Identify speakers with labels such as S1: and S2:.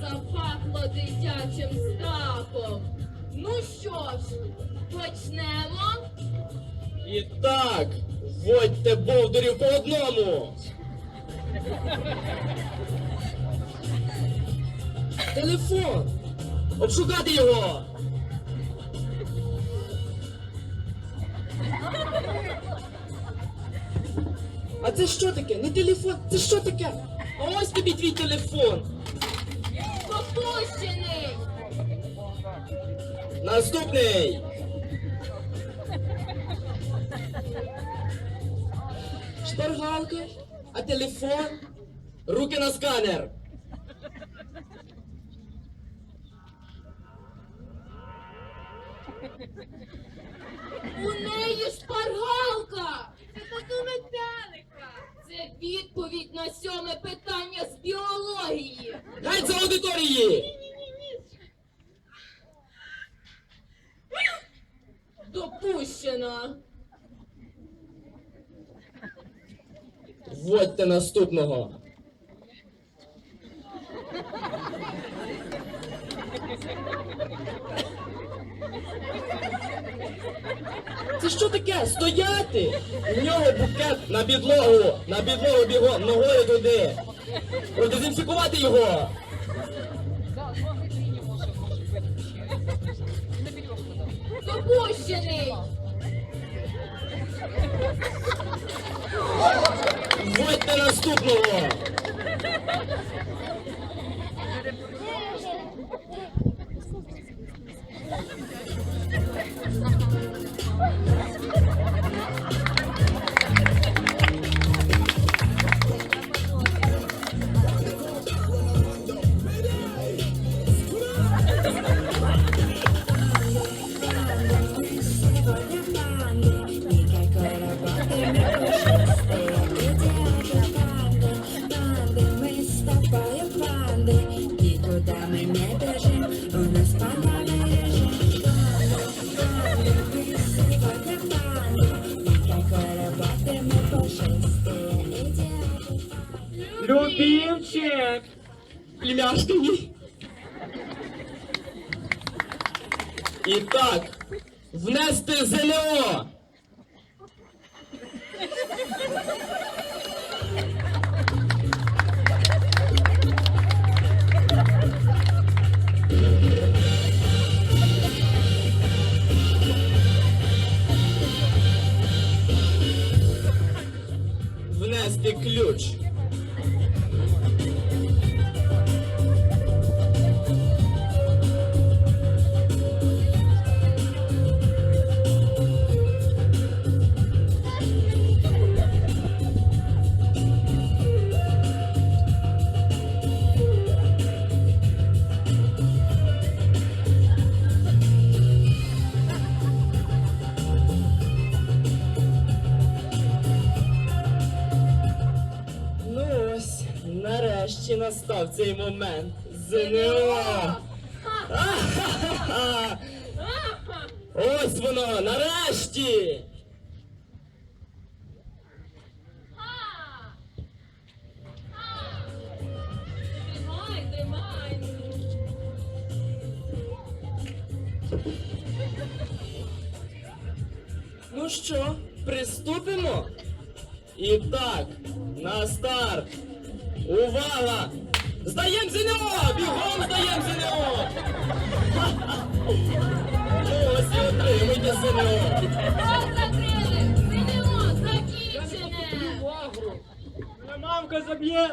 S1: запахло дитячим страхом. Ну що ж, почнемо?
S2: І так, вводьте бовдурів по одному. Телефон. Обшукати його. А це що таке? Не телефон, це що таке? А ось тобі твій телефон. Наступний. Шпаргалка, а телефон, руки на сканер.
S1: У неї шпаргалка! Це тату метелика! Це відповідь на сьоме питання з біології.
S2: Геть за аудиторії!
S1: Допущено.
S2: Вводьте наступного. Це що таке? Стояти! У нього букет на підлогу! На підлогу бігом, ногою туди! Продезінфікувати його!
S1: Допущений.
S2: Вводьте наступного! Любимчик! Племяшка мій. І так, внести ЗНО! Внести ключ. Нарешті настав цей момент. ЗНО! Ось воно, нарешті! Ну що, приступимо? І так, на старт. Увага! Здаєм ЗНО! Бігом здаєм ЗНО! Ну ось і отримуйте ЗНО!
S1: Рот закрили! ЗНО закінчене!
S2: Мамка заб'є!